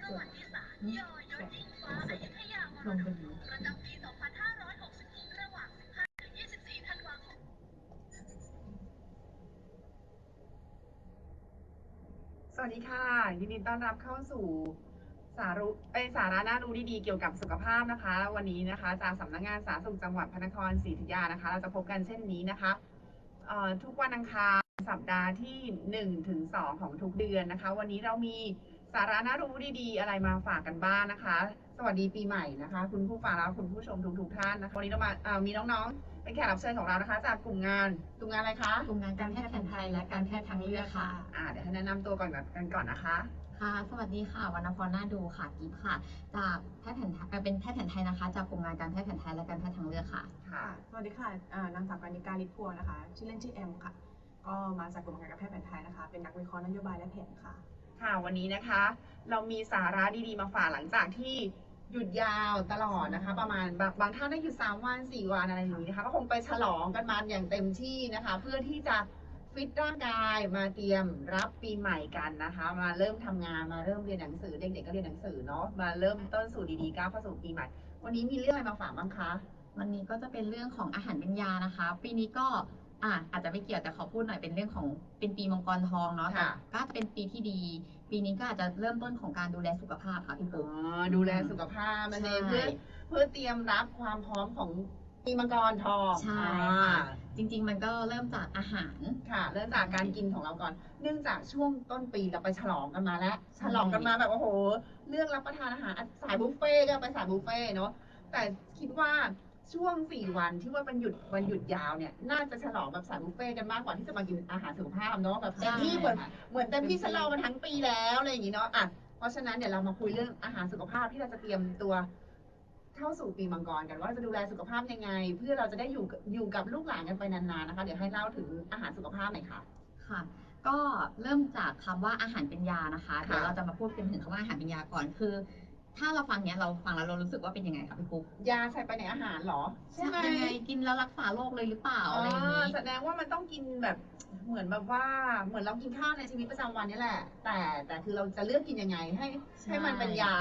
ประวัติศานยอยอยิ่งฟ้าอยุธยามลงไปดูประจำปี2566ระหว่าง15-24ธันวาคมสวัสดีค่ะยินดีต้อนรับเข้าสู่สารุเอสาระน่ารู้ดีๆเกี่ยวกับสุขภาพนะคะ วันนี้นะคะ จากสำนักงานสาธารณสุขจังหวัดพระนครศรีอยุธยานะคะ เราจะพบกันเช่นนี้นะคะทุกวันอังคารสัปดาห์ที่1ถึง2ของทุกเดือนนะคะ วันนี้เรามี สาระน่ารู้ดีๆ อะไรมาฝากกันบ้างนะคะ สวัสดีปีใหม่นะคะ คุณผู้ฟังและคุณผู้ชมทุกๆท่านนะคะวันนี้เรามาเอ่อมีน้องๆ เป็นแขกรับเชิญของเรานะคะ จากกลุ่มงานกลุ่มงานอะไรคะกลุ่มงานการแพทย์แผนไทยและการแพทย์ทางเลือกค่ะ อ่าเดี๋ยวให้แนะนำตัวก่อนกันก่อนนะคะ ค่ะ สวัสดีค่ะวรรณพรนาดูค่ะกิฟค่ะ จากแพทย์แผนไทยเอ่อเป็นแพทย์แผนไทยนะคะ จากกลุ่มงานการแพทย์แผนไทยและการแพทย์ทางเลือกค่ะ ค่ะ ค่ะสวัสดีค่ะอ่านางสาวกานิการลิทพัวนะคะ ชื่อเล่นชื่อแอมค่ะ ก็มาจากกลุ่มงานการแพทย์แผนไทยนะคะ เป็นนักวิเคราะห์นโยบายและแผนค่ะ ค่ะวันนี้นะคะ เรามีสาระดีๆมาฝากหลังจากที่หยุดยาวตลอดนะคะ ประมาณบางบางท่านได้หยุดสามวันสี่วันอะไรอย่างนี้นะคะ ก็คงไปฉลองกันมาอย่างเต็มที่นะคะ เพื่อที่จะฟิตร่างกายมาเตรียมรับปีใหม่กันนะคะ มาเริ่มทำงานมาเริ่มเรียนหนังสือเด็กๆก็เรียนหนังสือเนาะมาเริ่มต้นสู่ดีๆก้าวเข้าสู่ปีใหม่ วันนี้มีเรื่องอะไรมาฝากบ้างคะวันนี้ก็จะเป็นเรื่องของอาหารเป็นยานะคะ ปีนี้ก็ อ่าอาจจะไม่เกี่ยวแต่ขอพูดหน่อยเป็นเรื่องของเป็นปีมังกรทองเนาะแต่ค่ะ ก็จะเป็นปีที่ดี ปีนี้ก็อาจจะเริ่มต้นของการดูแลสุขภาพค่ะพี่อ๋ปุ๊กอดูแลสุขภาพนั่นเองใช่ เพื่อเพื่อเตรียมรับความพร้อมของปีมังกรทองใช่อ่าค่ะจริง ๆ มันก็เริ่มจากอาหาร ค่ะ เริ่มจากการกินของเราก่อน เนื่องจากช่วงต้นปีเราไปฉลองกันมาแล้ว ใช่ ฉลองกันมาแบบโอ้โห เลือกรับประทานอาหารสายบุฟเฟ่ต์ก็ไปสายบุฟเฟ่ต์เนาะ แต่คิดว่า ช่วงสี่วันที่ว่าเป็นหยุดวันหยุดยาวเนี่ย น่าจะฉลองแบบสายบุฟเฟ่ต์กันมากกว่าที่จะมากินอาหารสุขภาพเนาะแบบเต็มที่เหมือนค่ะเหมือนเต็มที่ฉลองมาทั้งปีแล้วอะไรอย่างงี้เนาะอะเพราะฉะนั้นเดี๋ยวเรามาคุยเรื่องอาหารสุขภาพที่เราจะเตรียมตัวเข้าสู่ปีมังกรกันว่าจะดูแลสุขภาพยังไง เพื่อเราจะได้อยู่กับอยู่กับลูกหลานกันไปนานๆนะคะเดี๋ยวให้เล่าถึงอาหารสุขภาพหน่อยค่ะค่ะ ก็เริ่มจากคำว่าอาหารเป็นยานะคะค่ะเดี๋ยวเราจะมาพูดกันถึงคำว่าอาหารเป็นยาก่อนคือ ถ้าเราฟังเนี้ยเราฟังแล้วเรารู้สึกว่าเป็นยังไงคะพี่ปุ๊กยาใส่ไปในอาหารเหรอ ใช่ไหมยังไงกินแล้วรักษาโรคเลยหรือเปล่าอ๋อะไรอย่างอนี้แสดงว่ามันต้องกินแบบเหมือนแบบว่าเหมือนเรากินข้าวในชีวิตประจำวันนี่แหละ แต่แต่คือเราจะเลือกกินยังไงให้ใช่ให้มันเป็นยา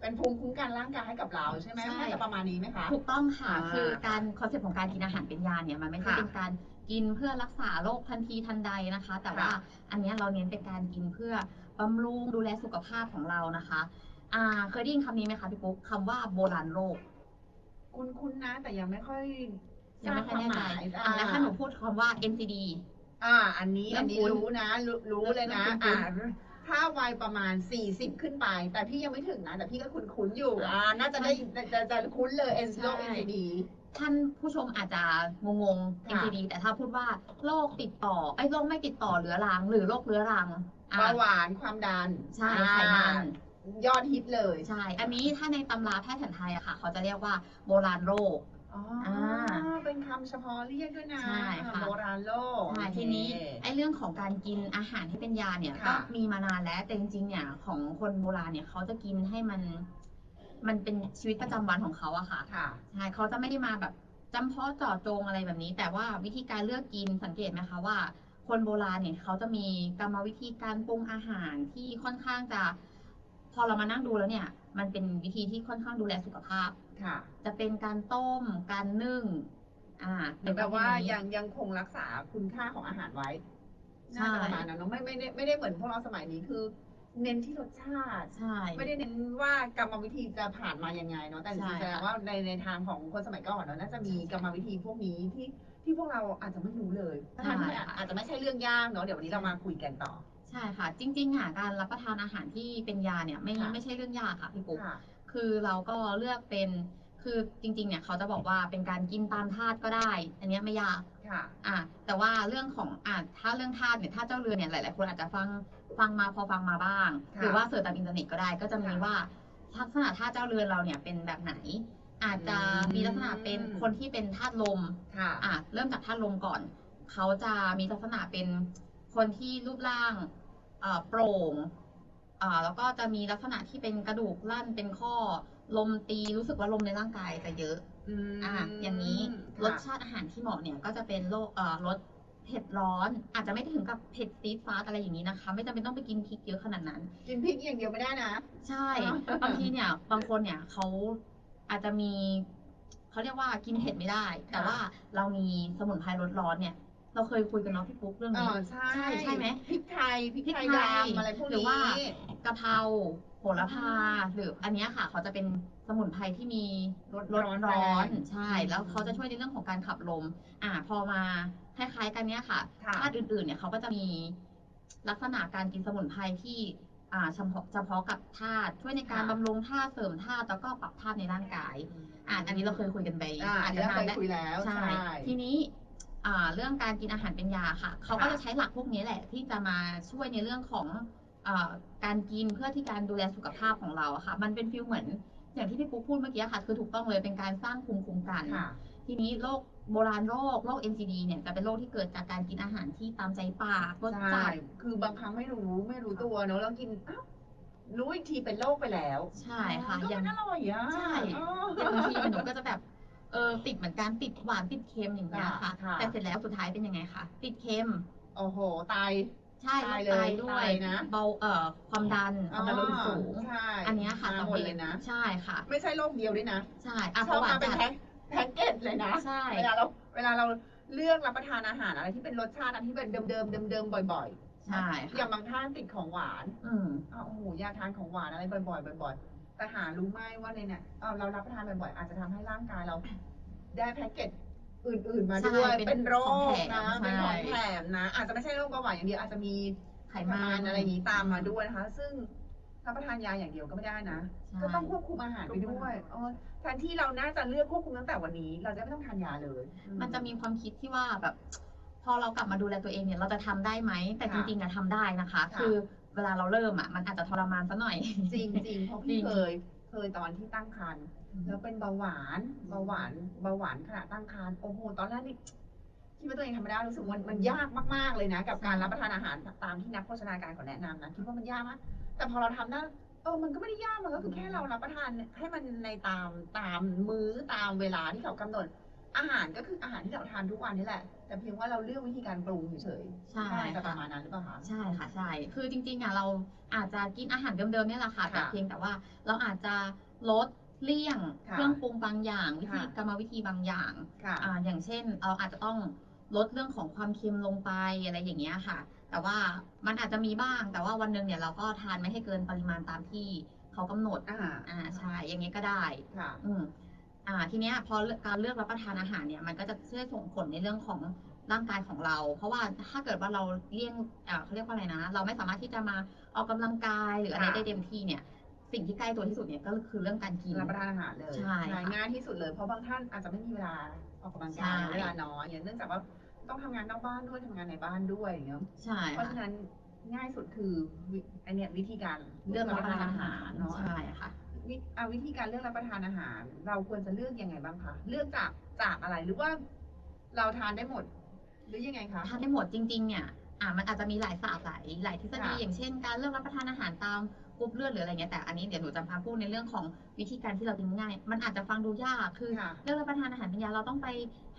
เป็นภูมิคุ้มกันร่างกายให้กับเราใช่ไหมใช่น่าจะประมาณนี้ไหมคะถูกต้องค่ะอ่าคือการคอนเซ็ปต์ของการกินอาหารเป็นยาเนี่ยมันไม่ใช่ค่ะเป็นการกินเพื่อรักษาโรคทันทีทันใดนะคะ แต่ว่าค่ะอันเนี้ยเราเน้นเป็นการกินเพื่อบำรุงดูแลสุขภาพของเรานะคะ อ่า เคยได้ยินคำนี้ไหมคะพี่ปุ๊กคำว่าโบราณโรคคุ้นคุ้นๆนะ แต่ยังไม่ค่อยยังไม่ค่อยแน่ใจทราบความหมายอ่าแล้วถ้าหนูพูดคำว่า NCD อ่า อันนี้เริ่อัมนนี้คุ้นรู้นะ รู้รู้เลยนะเริ่มคุ้อ่านถ้าวัยประมาณ 40 ขึ้นไป แต่พี่ยังไม่ถึงนะ แต่พี่ก็คุ้นคุ้นๆอยู่ อ่า น่าจะได้จะจะจะคุ้นเลย N โรค NCD ท่านผู้ชมอาจจะงงๆค่ะ NCD แต่ถ้าพูดว่าโรคติดต่อไอ้ยโรคไม่ติดต่อเรื้อรัง หรือโรคเรื้อรังอะเบาหวานความดัน ใช่ไขมัน ยอดฮิตเลย ใช่ อันนี้ถ้าในตำราแพทย์แผนไทยอะค่ะ เขาจะเรียกว่าโบราณโรค อ๋ออ่า เป็นคำเฉพาะเรียกด้วยนะใช่ค่ะ โบราณโลก ใช่โอเคทีนี้ไอ้เรื่องของการกินอาหารที่เป็นยาเนี่ยก็ค่ะ มีมานานแล้วแต่จริงๆเนี่ยของคนโบราณเนี่ยเขาจะกินให้มัน มันเป็นชีวิตประจำวันของเขาอะค่ะ ค่ะ ใช่เขาจะไม่ได้มาแบบจำเพาะเจาะจงอะไรแบบนี้ แต่ว่าวิธีการเลือกกินสังเกตไหมคะว่า คนโบราณเนี่ยเขาจะมีกรรมวิธีการปรุงอาหารที่ค่อนข้างจะ พอเรามานั่งดูแล้วเนี่ย มันเป็นวิธีที่ค่อนข้างดูแลสุขภาพ ค่ะ จะเป็นการต้ม การนึ่ง อ่าเหมือนแบบว่าเป็นประเภทนี้ยังยังคงรักษาคุณค่าของอาหารไว้ใช่น่าจะประมาณนั้นเนอะไม่ไม่ได้ไม่ได้เหมือนพวกเราสมัยนี้คือ เน้นที่รสชาติ ใช่ ไม่ได้เน้นว่ากรรมวิธีจะผ่านมายังไงเนาะ แต่จใช่ริงๆแสดงค่ะว่าในในทางของคนสมัยก่อนเนาะน่าจะมีกรรมวิธีพวกนี้ที่ที่พวกเราอาจจะไม่รู้เลยทั้งที่อาจจะไม่ใช่เรื่องยากเนาะ เดี๋ยววันนี้เรามาคุยกันต่อ ใช่ค่ะ จริงๆอะการรับประทานอาหารที่เป็นยาเนี่ยไม่ค่ะ ไม่ใช่เรื่องยากค่ะพี่ปุ๊ก ค่ะ คือเราก็เลือกเป็นคือจริงๆ เนี่ยเขาจะบอกว่าเป็นการกินตามธาตุก็ได้ อันเนี้ยไม่ยากค่ะ อะแต่ว่าเรื่องของอะถ้าเรื่องธาตุเนี่ยธาตุเจ้าเรือนเนี่ยหลายๆคนอาจจะฟังฟังมาพอฟังมาบ้าง ค่ะหรือว่าเสิร์ชตามอินเทอร์เน็ตก็ได้ ก็จะมีค่ะว่าลักษณะธาตุเจ้าเรือนเราเนี่ยเป็นแบบไหน อาจจะอืม มีลักษณะเป็นคนที่เป็นธาตุลม ค่ะ อะเริ่มจากธาตุลมก่อน เขาจะมีลักษณะเป็นคนที่รูปร่างเอ่อ โปร่งอ่าแล้วก็จะมีลักษณะที่เป็นกระดูกลั่นเป็นข้อ ลมตีรู้สึกว่าลมในร่างกายจะเยอะอืมอะอย่างนี้รสค่ะชาติอาหารที่เหมาะเนี่ยก็จะเป็นโรคเอ่อรสเผ็ดร้อน อาจจะไม่ถึงกับเผ็ดซีดฟาสอะไรอย่างนี้นะคะ ไม่จำเป็นต้องไปกินพริกเยอะขนาดนั้น กินพริกอย่างเดียวไม่ได้นะ ใช่อ๋อบางทีเนี่ยบางคนเนี่ยเขาอาจจะมีเขาเรียกว่ากินเผ็ดไม่ได้ แต่ว่าเรามีสมุนไพรลดร้อนเนี่ย เราเคยคุยกันเนาะพี่ปุ๊กเรื่องอ๋นี้อใช่ใช่ใช่ไหมพริกไทยพริกพริกไทไทยยดำอะไรพวกหรือนี้ว่ากะเพราโหระพาหรืออันเนี้ยค่ะเขาจะเป็นสมุนไพรที่มีรสรสร้อนร้อนแรงใช่อืมแล้วเขาจะช่วยในเรื่องของการขับลม อ่า พอมาคล้ายๆกันเนี้ยค่ะค่ะธาตุอื่นๆเนี่ยเขาก็จะมีลักษณะการกินสมุนไพรที่อ่าเฉพาะเฉพาะกับธาตุช่วยในการค่ะบำรุงธาตุเสริมธาตุแล้วก็ปรับธาตุในร่างกายอ่าอันนี้เราเคยคุยกันไปอ่าอันนี้เราเคยแล้วคุยแล้วใช่ใช่ทีนี้อ่า เรื่องการกินอาหารเป็นยาค่ะ เขาก็ค่ะจะใช้หลักพวกนี้แหละ ที่จะมาช่วยในเรื่องของอ่าการกินเพื่อที่การดูแลสุขภาพของเราอะค่ะ มันเป็นฟิลเหมือนอย่างที่พี่ปุ๊กพูดเมื่อกี้ค่ะ คือถูกต้องเลยเป็นการสร้างภูมิคุ้มกันค่ะทีนี้โรคโบราณโรคโรค NCD เนี่ยจะเป็นโรคที่เกิดจากการกินอาหารที่ตามใจปากรสใช่จัดคือบางครั้งไม่รู้ไม่รู้ตัวเนอะแล้วกินอ้าวรู้อีกทีเป็นโรคไปแล้ว ใช่ค่ะก็อย่างมันอร่อยอะใช่อ๋ออย่างบางทีหนูก็จะแบบ เออติดเหมือนกันติดหวานติดเค็มอย่างเงี้ยค่ะ ค่ะ แต่เสร็จแล้วสุดท้ายเป็นยังไงคะติดเค็ม โอ้โห ตาย ใช่โรตายคเลยไตด้วยตายนะ เบาเอ่อความดันความดันโลหิตสูง ใช่อันเนี้ยค่ะมาหมดเลยนะ ใช่ค่ะ ไม่ใช่โรคเดียวด้วยนะ ใช่อะชเพอบราะว่ามาเป็นจัดแพ็คแพ็กเกจเลยนะ ใช่เวลาเราเวลาเราเลือกรับประทานอาหารอะไรที่เป็นรสชาติอันที่เป็นเดิมๆเดิมๆบ่อย ๆ ใช่อค่ะย่างบางท่านติดของหวานอืม อ้าวโอ้โหอยากทานของหวานอะไรบ่อยๆบ่อยๆ แต่หารู้ไหมว่าในเนี่ยเอ่อเรารับประทานบ่อยๆอาจจะทำให้ร่างกายเราได้แพ็กเกจอื่นๆมาด้วยใช่เป็นเป็นโรของคแถมนะใช่เป็นของแถมนะ อาจจะไม่ใช่โรคเบาหวานอย่างเดียวอาจจะมีไขไขมัมันนอะไรอย่างนี้ตามมาด้วยนะคะ ซึ่งรับประทานยาอย่างเดียวก็ไม่ได้นะ ใช่ก็ต้องควบคุมอาหารไปด้วยเออแทนที่เราน่าจะเลือกควบคุมตั้งแต่วันนี้ เราจะไม่ต้องทานยาเลยอืมันจะมีความคิดที่ว่าแบบ พอเรากลับมาดูแลตัวเองเนี่ย เราจะทำได้ไหมแต่จค่ะริงๆอะทำได้นะคะ ค่ะ คือ เวลาเราเริ่มอะมันอาจจะทรมานซะหน่อย จริงจริงๆเพราะจริพี่งเคยเคยตอนที่ตั้งครรภ์แล้วเป็นเบาหวานเบาหวานเบาหวานขณะตั้งครรภ์โอ้โหตอนแรกนี่คิดว่าตัวเองทำไม่ได้รู้สึกมันมันยากมากๆเลยนะ กับการรับประทานอาหารตามที่นักโภชนาการเขาแนะนำนะคิดว่ามันยากมากแต่พอเราทำได้เออมันก็ไม่ได้ยากมันก็คือแค่เรารับประทานให้มันในตามตามมื้อตามเวลาที่เขากำหนด อาหารก็คืออาหารที่เราทานทุกวันนี่แหละ แต่เพียงว่าเราเลือกวิธีการปรุงเฉยๆใช่น่าจะปค่ะระมาณนั้นหรือเปล่าคะ ใช่ค่ะใช่ คือจริงๆอะเราอาจจะกินอาหารเดิมๆเนี่ยแหละค่ะค่ะแต่เพียงแต่ว่าเราอาจจะลดเลี่ยงค่ะเครื่องปรุงบางอย่างวิธีค่ะกรรมวิธีบางอย่างค่ะอ่าอย่างเช่นเราอาจจะต้องลดเรื่องของความเค็มลงไปอะไรอย่างเงี้ยค่ะ แต่ว่ามันอาจจะมีบ้าง แต่ว่าวันหนึ่งเนี่ยเราก็ทานไม่ให้เกินปริมาณตามที่เขากำหนดอ่าอ่าใช่อย่างเงี้ยก็ได้ค่ะอืม อ่าทีเนี้ยพอเลือกการเลือกรับประทานอาหารเนี่ยมันก็จะช่วยส่งผลในเรื่องของร่างกายของเรา เพราะว่าถ้าเกิดว่าเราเลี่ยงอ่าเขาเรียกว่าอะไรนะ เราไม่สามารถที่จะมาออกกำลังกายหรืออะไรค่ะได้เต็มที่เนี่ย สิ่งที่ใกล้ตัวที่สุดเนี่ยก็คือเรื่องการกิน รับประทานอาหารเลยใช่ค่ะง่ายที่สุดเลยเพราะบางท่านอาจจะไม่มีเวลาออกกำลังใช่กายเวลาน้อยอย่างเนื่องจากว่าต้องทำงานนอกบ้านด้วยทำงานในบ้านด้วยอย่างเงี้ยใช่เพราะค่ะฉะนั้นง่ายสุดคือวิไอเนี่ยวิธีการเลือกรับประทานอาหารเนาะ ใช่ค่ะ วิอะวิธีการเลือกรับประทานอาหาร เราควรจะเลือกยังไงบ้างคะเลือกจากจากอะไรหรือว่าเราทานได้หมด หรือยังไงคะทานได้หมดจริง ๆ เนี่ยอ่ามันอาจจะมีหลายศาสตร์หลายหลายทฤษฎีค่ะ อย่างเช่น การเลือกรับประทานอาหารตาม กรุ๊ปเลือดหรืออะไรเงี้ยแต่อันนี้เดี๋ยวหนูจะมาพูดในเรื่องของวิธีการที่เรากินง่าย มันอาจจะฟังดูยากคือค่ะเลือกรับประทานอาหารเป็นยาเราต้องไป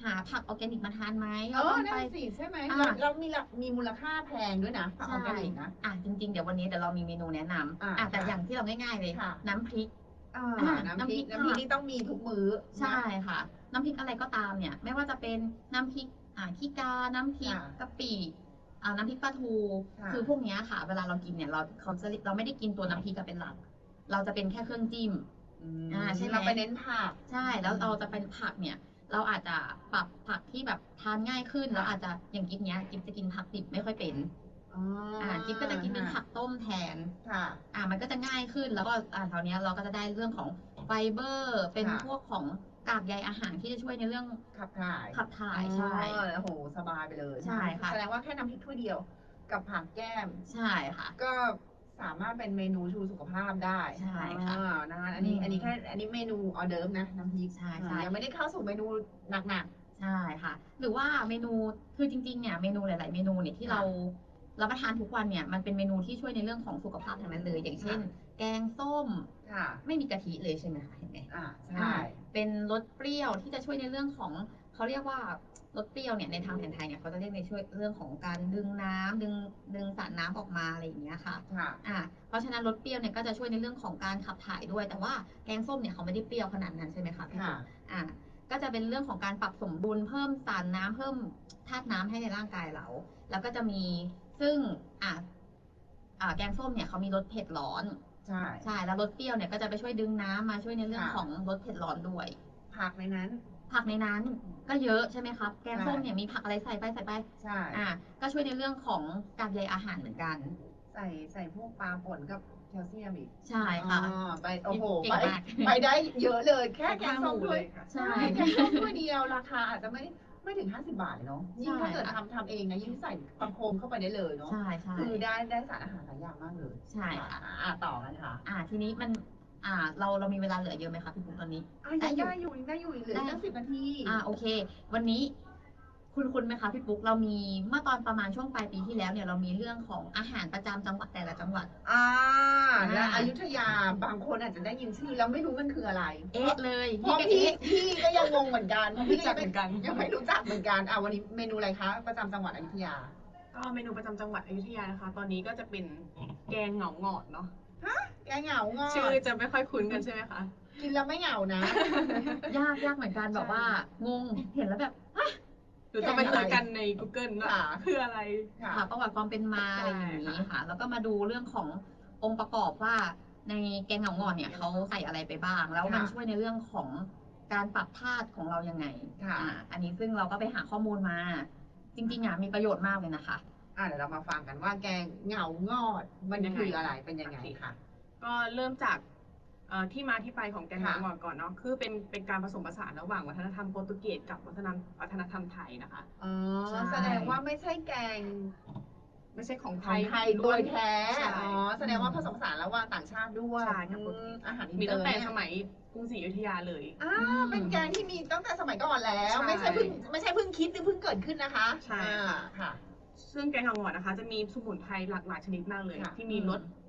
หาผักออร์แกนิกมาทานไหมเอเราอต้องนั่ไป นสิใช่ไหมอ่าเราเรามีละมีมูลค่าแพงด้วยนะผักออร์แกนิกนะ อะจริงๆเดี๋ยววันนี้เดี๋ยวเรามีเมนูแนะนำอ่าอะแต่ค่ะอย่างที่เราง่ายๆเลย ค่ะ น้ำพริก อ่าอ่าน้ำพริกน้ำพริกน้ำพริกนี่ต้องมีทุกมื้อใช่ค่ะ น้ำพริกอะไรก็ตามเนี่ย ไม่ว่าจะเป็นน้ำพริกอ่าขี้กา น้ำพริกค่ะ กะปิอ่า น้ำพริกปลาทูค่ะคือพวกเนี้ยค่ะ เวลาเรากินเนี่ยเราเขาจะเราไม่ได้กินตัวน้ำพริกกับเป็นหลัก เราจะเป็นแค่เครื่องจิ้มอืมอ่าใช่ไหมเราไปเน้นผักใช่แล้วเราจะเป็นผักเนี่ย เราอาจจะปรับผักที่แบบทานง่ายขึ้นค่ะเราอาจจะอย่างกิฟเนี้ยกิฟจะกินผักดิบไม่ค่อยเป็นอ๋อออ่ากิฟก็จะกินเป็นผักต้มแทนค่ะ อ่ามันก็จะง่ายขึ้นแล้วก็อ่าคราวเนี้ยเราก็จะได้เรื่องของไฟเบอร์ เป็นค่ะพวกของ กากใยอาหารที่จะช่วยในเรื่องขับถ่ายขับถ่ายใช่อ๋อโอ้โหสบายไปเลยใช่ค่ะ แสดงว่าแค่น้ำพริกถ้วยเดียวกับผักแก้ม ใช่ค่ะ ก็สามารถเป็นเมนูชูสุขภาพได้ใช่ค่ะอ่านะคะอันนี้อืม อันนี้แค่อันนี้เมนูออเดิร์ฟนะน้ำพริกใช่ใช่อ่ายังไม่ได้เข้าสู่เมนูหนัก ใช่ค่ะ หรือว่าเมนูคือจริงๆเนี่ยเมนูหลาย ๆ เมนูเนี่ยที่ค่ะเรารับประทานทุกวันเนี่ยมันเป็นเมนูที่ช่วยในเรื่องของสุขภาพทั้งนั้นเลย อย่างเช่น ค่ะ แกงส้มๆค่ะ ไม่มีกะทิเลยใช่ไหมคะเห็นไหมอ่าอ่าใช่ เป็นรสเปรี้ยวที่จะช่วยในเรื่องของเขาเรียกว่ารสเปรี้ยวเนี่ยในทางแผนไทยเนี่ยเขาจะเรียกในช่วยเรื่องของการดึงน้ำดึงดึงสารน้ำออกมาอะไรอย่างเงี้ยค่ะค่ะอ่าเพราะฉะนั้นรสเปรี้ยวเนี่ยก็จะช่วยในเรื่องของการขับถ่ายด้วย แต่ว่าแกงส้มเนี่ยเขาไม่ได้เปรี้ยวขนาดนั้นใช่ไหมคะพี่ค่ะปุ๊กอ่าก็จะเป็นเรื่องของการปรับสมดุลเพิ่มสารน้ำเพิ่มธาตุน้ำให้ในร่างกายเรา แล้วก็จะมีซึ่งอ่าอ่าแกงส้มเนี่ยเขามีรสเผ็ดร้อน ใช่ ใช่แล้วรสเปรี้ยวเนี่ยก็จะไปช่วยดึงน้ำมาช่วยในเรื่องค่ะ ของรสเผ็ดร้อนด้วย ผักในนั้น ผักในนั้นก็เยอะใช่ไหมครับ แกงส้มใช่ เนี่ยมีผักอะไรใส่ไปใส่ไป ใช่ อ่า ก็ช่วยในเรื่องของการใยอาหารเหมือนกัน ใส่ใส่พวกปลาป่นกับแคลเซียมอีกใช่ค่ะอ๋อไปโอ้โหเก่งไปมาก ไปได้เยอะเลยแค่แกงส้มหมูด้วเลยยค่ะใช่แกงส้มถ้วยเดียวราคาอาจจะไม่ ไม่ถึง 50 บาทเลยเนาะยิ่งถ้าเกิดใช่ค่ะทำทำเองนะยิ่งใส่ประโคมเข้าไปได้เลยเนาะใช่ใช่ คือได้ได้สารอาหารหลายอย่างมากเลยใช่ค่ะ อ่อ่ต่อกันค่ะอ่า ทีนี้มัน อ่า เราเรามีเวลาเหลือเยอะไหมคะพี่ปุ๊กตอนนี้ อะยังได้อยู่ยังได้อยู่เหลือได้ตั้งสิบนาที อ่าโอเค วันนี้ คุณคุณไหมคะพี่ปุ๊กเรามีเมื่อตอนประมาณช่วงปลายปีที่แล้วเนี่ยเรามีเรื่องของอาหารประจำจังหวัดแต่ละจังหวัด อ่าและอ่าอยุธยาบางคนอาจจะได้ยินชื่อแล้วไม่รู้มันคืออะไรเอ๊ะเลยเพพี่ราะก็พี่เอ๊ะพี่ก็ยังงงเหมือนกันไม่รู้จักเหมือนกัน ยังไม่รู้จักเหมือนกันอ่าวันนี้เมนูอะไรคะประจำจังหวัดอยุธยา ก็เมนูประจำจังหวัดอยุธยานะคะ ตอนนี้ก็จะเป็นแกงเหงาหงอดเนาะ แกงเหงางอชื่อจะไม่ค่อยคุ้นกันใช่ไหมคะ กินแล้วไม่เหงานะ ยากยากเหมือนกันแบบว่างงเห็นแล้วแบบห รือต้องไปเจอกันใน Google ว่าค่ะ คืออะไร ค่ะ หาประวัติความเป็นมาใช่อะไรอย่างนี้ค่ะ แล้วก็มาดูเรื่องขององค์ประกอบว่าในแกงเหงางอนเนี่ยเขาใส่อะไรไปบ้าง แล้วมันค่ะช่วยในเรื่องของการปรับธาตุของเรายังไงค่ะ อ่าอันนี้ซึ่งเราก็ไปหาข้อมูลมา จริงๆอะมีประโยชน์มากเลยนะคะ อ่าเดี๋ยวเรามาฟังกันว่าแกงเหงางอดมันคืออะไรเป็นยังไงค่ะ ก็เริ่มจากเอ่อ ที่มาที่ไปของแกงเหงาค่ะหงอดก่อนเนาะคือเป็นเป็นการผสมผสานระหว่างวัฒนธรรมโปรตุเกสกับวัฒนธรรมวัฒนธรรมไทยนะคะอ๋อใช่ แสดงว่าไม่ใช่แกงไม่ใช่ของขไทองยไทยโดยแท้ใช่ อ๋อแสดงว่าผสมผสานระหว่างต่างชาติด้วยใช่ครับอืมอาหารอินมีเตอตั้งร์แต่เนี่ยสมัยกรุงศรีอยุธยาเลย อ่าเป็นแกงที่มีตั้งแต่สมัยก่อนแล้ว ใช่ไม่ใช่เพิ่งไม่ใช่เพิ่งคิดหรือเพิ่งเกิดขึ้นนะคะใช่ อ่าค่ะ ซึ่งแกงเหงาหงอดนะคะ จะมีสมุนไพรหลากหลายชนิดมากเลย ค่ะที่มีรสมี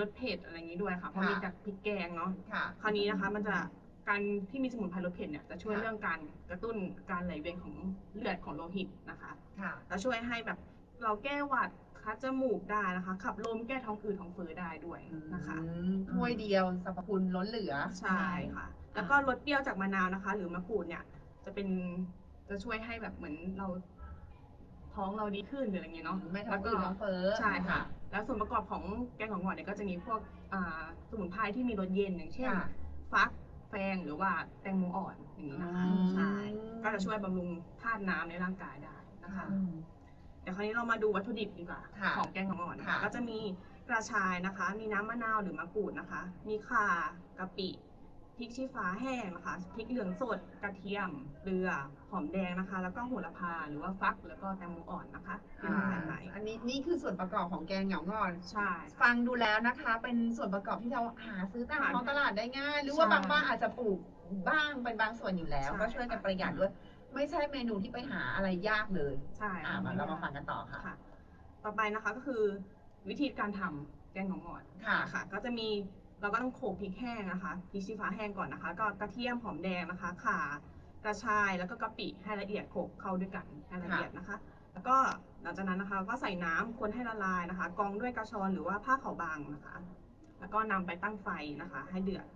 รสเผ็ดอะไรอย่างนี้ด้วยค่ะเพราะค่ะมีจากพริกแกงเนาะค่ะ คราวนี้นะคะ มันจะการที่มีสมุนไพรรสเผ็ดเนี่ยจะช่วยค่ะเรื่องการกระตุ้นการไหลเวียนของเลือดของโลหิตนะคะค่ะแล้วช่วยให้แบบเราแก้หวัดคัดจมูกได้นะคะ ขับลมแก้ท้องอืดท้องเฟ้อได้ด้วยนะคะอืมถ้วยเดียวสรรพคุณล้นเหลือใช่ค่ะ แล้วก็รสเปรี้ยวจากมะนาวนะคะ หรือมะกรูดเนี่ย จะเป็นจะช่วยให้แบบเหมือนเรา ท้องเราดีขึ้นหรืออะไรเงี้ยเนาะไม่ท้องแล้วก็อืดท้องเฟ้อใช่ค่ะ แล้วส่วนประกอบของแกงของหวานเนี่ยก็จะมีพวกอ่าสมุนไพรที่มีรสเย็นอย่างเช่นค่ะฟักแฟงหรือว่าแตงโมอ่อนอย่างนี้นะคะอืม ใช่ก็จะช่วยบำรุงธาตุน้ำในร่างกายได้นะคะ อืม เดี๋ยวคราวนี้เรามาดูวัตถุดิบดีกว่าค่ะของแกงของอ่อนนะค่ะคะก็จะมีกระชายนะคะ มีน้ำมะนาวหรือมะกรูดนะคะ มีข่ากะปิ พริกชี้ฟ้าแห้งนะคะพริกเหลืองสดกระเทียมเกลือหอมแดงนะคะ แล้วก็โหระพาหรือว่าฟักแล้วก็แตงโมอ่อนนะคะที่อ่าเราใส่ไปอันนี้นี่คือส่วนประกอบของแกงเหงางอนใช่ ฟังดูแล้วนะคะ เป็นส่วนประกอบที่เราหาซื้อตามหาท้องตลาดได้ง่าย หรือว่าใช่บางบ้านอาจจะปลูกบ้างเป็นบางส่วนอยู่แล้วใช่ก็ช่วยกันประหยัดด้วย ไม่ใช่เมนูที่ไปหาอะไรยากเลยใช่อ่ามาเรามาฟังกันต่อค่ะค่ะ ต่อไปนะคะก็คือวิธีการทำแกงของอ่อนค่ะค่ะ ก็จะมี เราก็ต้องโขลกพริกแห้งนะคะพริกชี้ฟ้าแห้งก่อนนะคะ ก็กระเทียมหอมแดงนะคะข่ากระชายแล้วก็กะปิให้ละเอียดโขลกเข้าด้วยกันให้ละเอียดนะคะ แล้วก็หลังจากนั้นนะคะก็ใส่น้ำคนให้ละลายนะคะกรองด้วยกระชอนหรือว่าผ้าขาวบางนะคะ แล้วก็นำไปตั้งไฟนะคะ ให้เดือด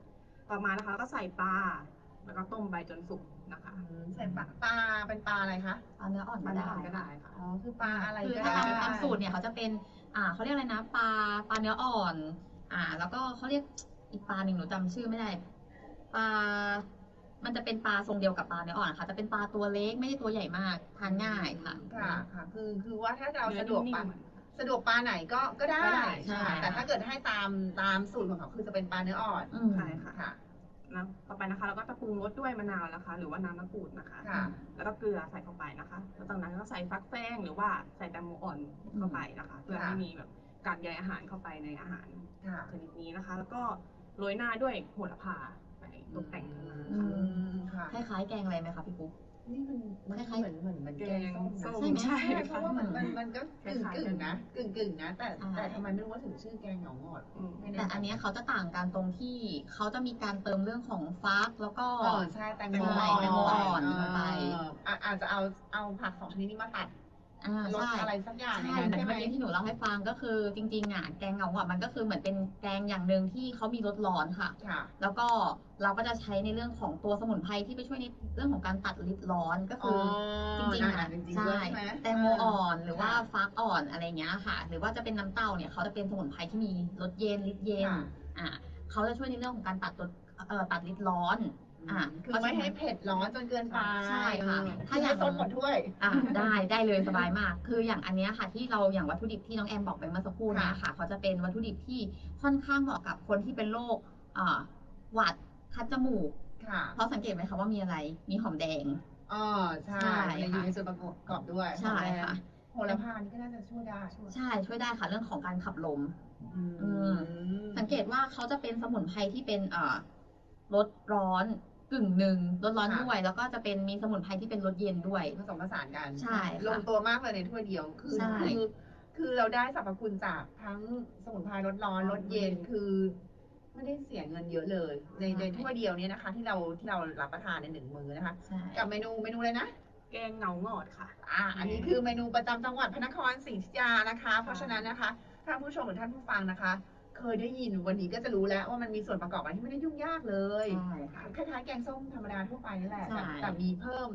ต่อมานะคะก็ใส่ปลาแล้วก็ต้มไปจนสุกนะคะใส่ปลาปลาเป็นปลาอะไรคะเอาเนื้ออ่อนมัก็นได้ก็ได้ค่ะอ๋อคือปลาอะไรคือก็ถ้าได้ตามตามสูตรเนี่ยเขาจะเป็นอ่าเขาเรียกอะไรนะปลาปลาเนื้ออ่อน อ่า แล้วก็เขาเรียกอีกปลาหนึ่งหนูจำชื่อไม่ได้ปลามันจะเป็นปลาทรงเดียวกับปลาเนื้ออ่อนค่ะจะเป็นปลาตัวเล็กไม่ได้ตัวใหญ่มากทานง่ายค่ะค่ะค่ะคือคือว่าถ้าเราเนื้อสะดวกปลานิ่มสะดวกปลาไหนก็ก็ได้ก็ได้ใช่แต่ถ้าเกิดให้ตามตามสูตรของเขาคือจะเป็นปลาเนื้ออ่อนอืมใช่ค่ะค่ะนะต่อไปนะคะเราก็จะปรุงรสด้วยมะนาวนะคะ หรือว่าน้ำมะกรูดนะคะค่ะแล้วก็เกลือใส่เข้าไปนะคะแล้วจากนั้นก็ใส่ฟักแป้งหรือว่าใส่แตงโมอ่อนเข้าไปนะคะ เพื่อให้มีแบบ การใยอาหารเข้าไปในอาหารค่ะชนิดนี้นะคะ แล้วก็โรยหน้าด้วยโหระพาไปตกแต่งข้างหน้าอือืมค่ะคล้ายๆแกงอะไรไหมคะพี่ปุ๊ก นี่มันมันคล้ายๆเหมือนเหมือนเหมือนแกงส้มแกงส้มนะใช่เพราะว่ามันมันมันก็คกึ่งล้ายๆกึ่กังนนะกึ่งกึ่งนะ แต่ใช่แต่ทำไมไม่รู้ว่าถึงชื่อแกงเหงาหงอดอืม ไม่แแต่อันเนี้ยเขาจะต่างกันตรงที่เขาจะมีการเติมเรื่องของฟักแล้วก็ เออใช่แตงโมใช่แตงโมอ่อนลงไป เอออะอาจจะเอาเอาผักสองชนิดนี้มาตัด อ่ารสใช่ อะไรสักอย่างใช่ในเหมืนั้อนนใช่ไหม เมื่อกี้ที่หนูเล่าให้ฟังก็คือจริงๆอะแกงเหงาอะมันก็คือเหมือนเป็นแกงอย่างหนึ่งที่เขามีรสร้อนค่ะ ค่ะ แล้วก็เราก็จะใช้ในเรื่องของตัวสมุนไพรที่ไปช่วยในเรื่องของการตัดริดร้อนก็คืออจริงๆอะอะจริงๆใช่ด้วยใช่ไหมแตงโมอ่อนหรือว่าค่ะฟักอ่อนอะไรเงี้ยค่ะ หรือว่าจะเป็นน้ำเต้าเนี่ยเขาจะเป็นสมุนไพรที่มีรสเย็นริดเย็นค่ะ อะเขาจะช่วยในเรื่องของการตัดรสเอ่อตัดริดร้อน อะคือไม่ให้เผ็ดร้อนจนเกินไปใช่ค่ะเออถ้าอย่างต้นหมดถ้วยอะได้ได้เลยสบายมาก คืออย่างอันเนี้ยค่ะ ที่เราอย่างวัตถุดิบที่น้องแอมบอกไปเมื่อสักครู่เนี้ค่ะเขาจะเป็นวัตถุดิบที่ค่อนข้างเหมาะกับคนที่เป็นโรคอ่าหวัดคัดจมูกค่ะเพราะสังเกตไหมคะว่ามีอะไรมีหอมแดงอ๋อใช่ใช่มันอยู่ค่ะในส่วนประกอบด้วยใช่ค่ะโหระพานี่ก็น่าจะช่วยได้ใช่ช่วยได้ค่ะเรื่องของการขับลมอือืมสังเกตว่าเขาจะเป็นสมุนไพรที่เป็นเอ่อรสร้อน กึ่งหนึ่งรสร้อนด้วย แล้วก็จะเป็นมีสมุนไพรที่เป็นรสเย็นด้วย ผสมผสานกันใช่ค่ะลงตัวมากเลยในถ้วยเดียวคือใช่ คือคือเราได้สรรพคุณจากทั้งสมุนไพรรสร้อนรสเย็นคือ ไม่ได้เสียเงินเยอะเลย ในในถ้วยเดียวเนี้นะคะ ที่เราที่เรารับประทานในหนึ่งมื้อนะคะ ใช่ กับเมนูเมนูเลยนะ แกงเหงาหงอดค่ะ อ่าอันนี้คือเมนูประจำจังหวัดพระนครศรีอยุธยานะคะ เพราะฉะนั้นนะคะท่านผู้ชมหรือท่านผู้ฟังนะคะ เคยได้ยินวันนี้ก็จะรู้แล้วว่ามันมีส่วนประกอบอะไรที่ไม่ได้ยุ่งยากเลยใช่ค่ะ คล้ายๆแกงส้มธรรมดาทั่วไปนี่แหละใช่แต่แต่มีเพิ่ม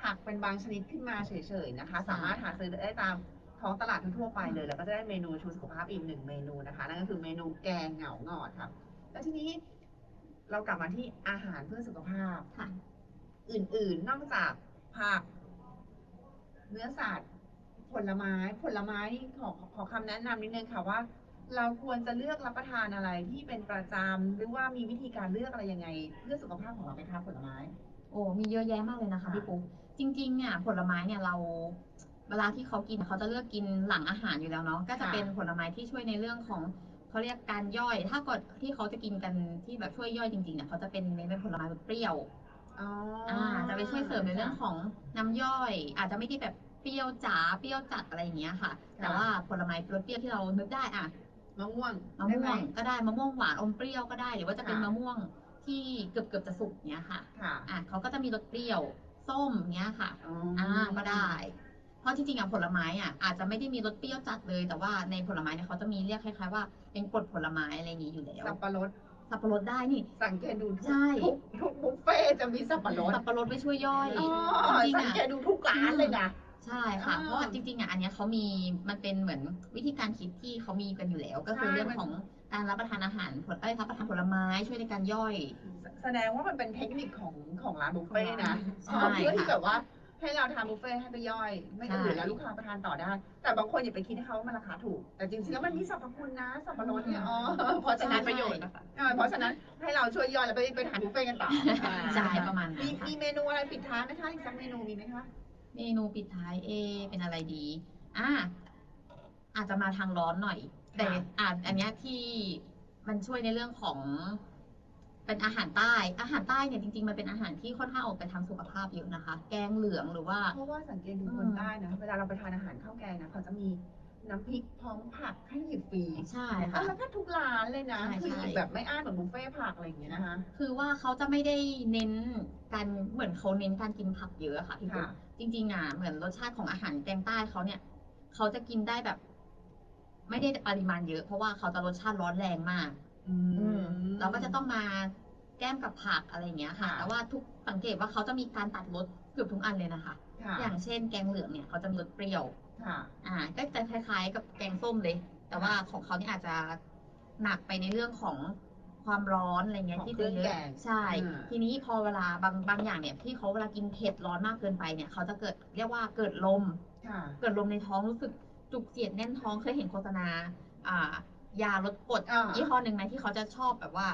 ผักเป็นบางชนิดขึ้นมาเฉยๆนะคะใช่สามารถหาซื้อได้ตามท้องตลาดทั่วๆไปเลย แล้วก็จะได้เมนูชูสุขภาพอีกหนึ่งเมนูนะคะ นั่นก็คือเมนูแกงเหงาหงอดครับ แล้วทีนี้เรากลับมาที่อาหารเพื่อสุขภาพ ค่ะ อื่นๆ นอกจากผัก เนื้อสัตว์ผลไม้ ผลไม้นี่ขอขอคำแนะนำนิดนึงค่ะว่า เราควรจะเลือกรับประทานอะไรที่เป็นประจำหรือว่ามีวิธีการเลือกอะไรยังไง เพื่อสุขภาพของเราไหมคะผลไม้ โอ้มีเยอะแยะมากเลยนะคะค่ะพี่ปุ๊กจริงๆเนี่ยผลไม้เนี่ยเราเวลาที่เขากินเขาจะเลือกกินหลังอาหารอยู่แล้วเนาะก็จะเป็นผลไม้ที่ช่วยในเรื่องของเขาเรียกการย่อย ถ้ากดที่เขาจะกินกันที่แบบช่วยย่อยจริงๆเนี่ยเขาจะเป็นเน้นเป็นผลไม้แบบเปรี้ยวอ๋ออ่าจะไปช่วยเสริมในเรื่องของน้ำย่อย อาจจะไม่ได้แบบเปรี้ยวจ๋าเปรี้ยวจัดอะไรอย่างเงี้ยค่ะ แต่ว่าผลไม้รสเปรี้ยวที่เรานึกได้อะ มะม่วงมะได้ม่ไหวงก็ได้มะม่วงหวานอมเปรี้ยวก็ได้ หรือว่าจะเป็นค่ะ มะม่วงที่เกือบเกือบๆจะสุกเนี้ยค่ะ ค่ะอะเขาก็จะมีรสเปรี้ยวส้มเนี้ยค่ะอ๋ออ่าก็ได้ เพราะจริงๆอะผลไม้อะอาจจะไม่ได้มีรสเปรี้ยวจัดเลย แต่ว่าในผลไม้เนี่ยเขาจะมีเรียกคล้ายๆว่าเป็นกรดผลไม้อะไรอย่างนี้อยู่แล้วสับปะรดสับปะรดได้นี่ สังเกตดูทุกใช่ ทุกทุกบุฟเฟ่ต์จะมีสับปะรดสับปะรดไปช่วยย่อย อ๋อจริงๆสังอะเกตดูทุกร้านเลยนะ ใช่ค่ะอ่าเพราะว่าจริงๆอะอันเนี้ยเขามีมันเป็นเหมือนวิธีการคิดที่เขามีกันอยู่แล้ว ก็คือใช่ เรื่องมันของการรับประทานอาหารผลเอ้ยรับประทานผลไม้ช่วยในการย่อย แสดงว่ามันเป็นเทคนิคของของร้านบุฟเฟ่ต์นะใช่เพื่อที่ค่ะแบบว่าให้เราทานบุฟเฟ่ต์ให้ไปย่อย ไม่ใช่อื่นแล้วลูกค้าประทานต่อได้ แต่บางคนอย่าไปคิดให้เขาว่ามันราคาถูก แต่จริงๆแล้วมันมีสรรพคุณนะสับปะรดเนี่ยอ๋อเพราะฉะนั้นประโยชน์นะคะ เออเพราะฉะนั้นให้เราช่วยย่อยแล้วไปไปทานบุฟเฟ่ต์กันต่อใช่ประมาณนั้มีนค่ะมีเมนูอะไรปิดท้ายไหมคะอีกสักเมนูมีไหมคะ เมนูปิดท้ายเอ เป็นอะไรดี อ่าอาจจะมาทางร้อนหน่อย แต่ค่ะอ่าอันเนี้ยที่มันช่วยในเรื่องของเป็นอาหารใต้ อาหารใต้เนี่ยจริงๆ มันเป็นอาหารที่ค่อนข้างออกไปทางสุขภาพเยอะนะคะ แกงเหลืองหรือว่า เพราะว่าสังเกตดูอืมคนใต้นะ เวลาเราไปทานอาหารข้าวแกงนะเขาจะมี น้ำพริกพร้อมผักให้หยิบฟรีใช่อะค่ะ แล้วก็ทุกร้านเลยนะใช่คือหยิบใช่แบบไม่อ้านเหมือนบุฟเฟ่ต์ผักอะไรอย่างเงี้ยนะคะ คือว่าเขาจะไม่ได้เน้นการเหมือนเขาเน้นการกินผักเยอะค่ะพี่ปุ๊กค่ะจริงๆอะเหมือนรสชาติของอาหารแกงใต้เขาเนี่ยเขาจะกินได้แบบ ไม่ได้ปริมาณเยอะ เพราะว่าเขาจะรสชาติร้อนแรงมากอือืมเราก็จะต้องมาแก้มกับผักอะไรอย่างเงี้ยค่ะค่ะ แต่ว่าทุกสังเกตว่าเขาจะมีการตัดรสเกือบทุกอันเลยนะคะค่ะอย่างเช่นแกงเหลืองเนี่ยเขาจะมีรสเปรี้ยว ค่ะ อ่า ก็จะคล้ายๆ กับแกงส้มเลย แต่ว่าของเขาเนี่ยอาจจะหนักไปในเรื่องของความร้อนอะไรเงี้ยของที่เครื่จะองเยแกอะงใช่อืมทีนี้พอเวลาบางบางอย่างเนี่ยที่เขาเวลากินเผ็ดร้อนมากเกินไปเนี่ยเขาจะเกิดเรียกว่าเกิดลม ค่ะ เกิดลมในท้องรู้สึกจุกเสียดแน่นท้องเคยเห็นโฆษณา อ่า ยาลดกรดอ่ายี่ห้อหนึ่งไหมที่เขาจะชอบแบบว่า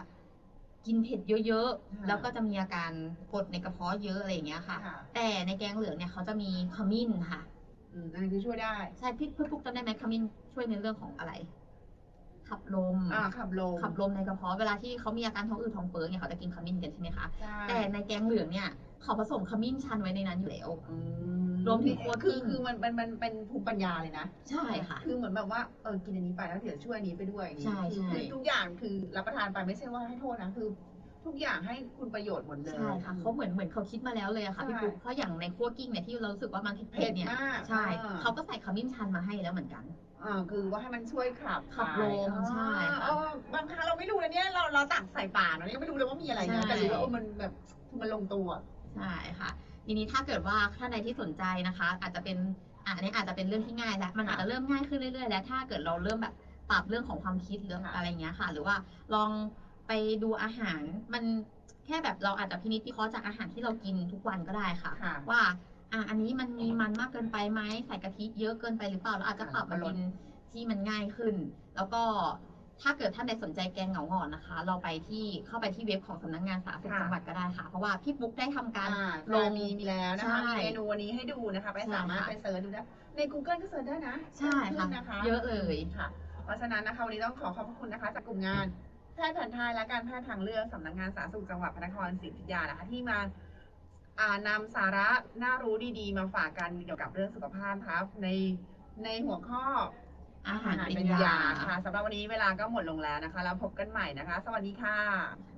กินเผ็ดเยอะอ่าๆแล้วก็จะมีอาการกรดในกระเพาะเยอะอะไรอย่างเงี้ยค่ะ ค่ะ แต่ในแกงเหลืองเนี่ยเขาจะมีขมิ้นค่ะ อืมอันนี้คือช่วยได้ ใช่พี่พี่ปุ๊กจำได้ไหมขมิ้นช่วยในเรื่องของอะไร ขับลม อ่าขับลมขับลมในกระเพาะเวลาที่เขามีอาการท้องอืดท้องเฟ้อเนี่ยเขาจะกินขมิ้นกันใช่ไหมคะ ใช่แต่ในแกงเหลืองเนี่ย เขาผสมขมิ้นชันไว้ในนั้นอยู่แล้ว อืรวมถึงคั่วคือกิ้งคือมันมันมันเป็นภูมิปัญญาเลยนะใช่ค่ะ คือเหมือนแบบว่าเออกินอันนี้ไปแล้วเดี๋ยวช่วยอันนี้ไปด้วยอย่างนี้ใช่คือใช่ คือทุกอย่างคือรับประทานไปไม่ใช่ว่าให้โทษนะคือ ทุกอย่างให้คุณประโยชน์หมดเลย ใช่ค่ะเขาเหมือนเหมือนเขาคิดมาแล้วเลยอะค่ะพี่ใช่ปุ๊กเพราะอย่างในคั่วกิ้งเนี่ยที่เรารู้สึกว่ามันเผ็เผ็ดดๆเนี่ยมากใช่อ่า เขาก็ใส่ขมิ้นชันมาให้แล้วเหมือนกัน อ่าคือว่าให้มันช่วยขับขับลมถ่ายใช่ค่ะอ๋อบางครั้งเราไม่รู้นะเนี่ยเราเราตักใส่ปากเรายังไม่รู้เลยว่ามีอะไรนะใช่ แต่รู้ว่าเออมันแบบมันลงตัว ใช่ค่ะทีนี้ถ้าเกิดว่าท่านใดที่สนใจนะคะ อาจจะเป็นอะอันนี้อาจจะเป็นเรื่องที่ง่ายแล้วมันอาจจะเริ่มง่ายขึ้นเรื่อยๆแล้วถ้าเกิดเราเริ่มแบบปรับเรื่องของความคิดเรื่องค่ะ อะไรเงี้ยค่ะ หรือว่าลอง ไปดูอาหารมันแค่แบบเราอาจจะพินิจพิเคราะห์จากอาหารที่เรากินทุกวันก็ได้ค่ะ ค่ะว่าอะอันนี้มันมีมันมากเกินไปไหมใส่กะทิเยอะเกินไปหรือเปล่าเราอาจจะปรับมาเป็นที่มันง่ายขึ้น แล้วก็ถ้าเกิดท่านใดสนใจแกงเหงาหงอนนะคะ เราไปที่เข้าไปที่เว็บของสำนักงานสาธารณสุขค่ะ จังหวัดก็ได้ค่ะ เพราะว่าพี่ปุ๊กได้ทำการ อ่าลลงงมีมีแล้วนะคะใช่มีเมนูวันนี้ให้ดูนะคะ ไปใช่สามารถค่ะ ไปเซิร์ชดูได้ใน Google ก็เซิร์ชได้นะใช่ค่ะ ขึ้นนะคะเยอะเลย ค่ะ เพราะฉะนั้นนะคะวันนี้ต้องขอขอบพระคุณนะคะ จากกลุ่มงาน แพทย์แผนไทยและการแพทย์ทางเลือกสำนักงานสาธารณสุขจังหวัดพระนครศรีอยุธยานะคะที่มาอ่านำสาระน่ารู้ดีๆ มาฝากกันเกี่ยวกับเรื่องสุขภาพครับ ในในหัวข้ออาหารเป็นยาค่ะสำหรับวันนี้เวลาก็หมดลงแล้วนะคะ แล้วพบกันใหม่นะคะ สวัสดีค่ะ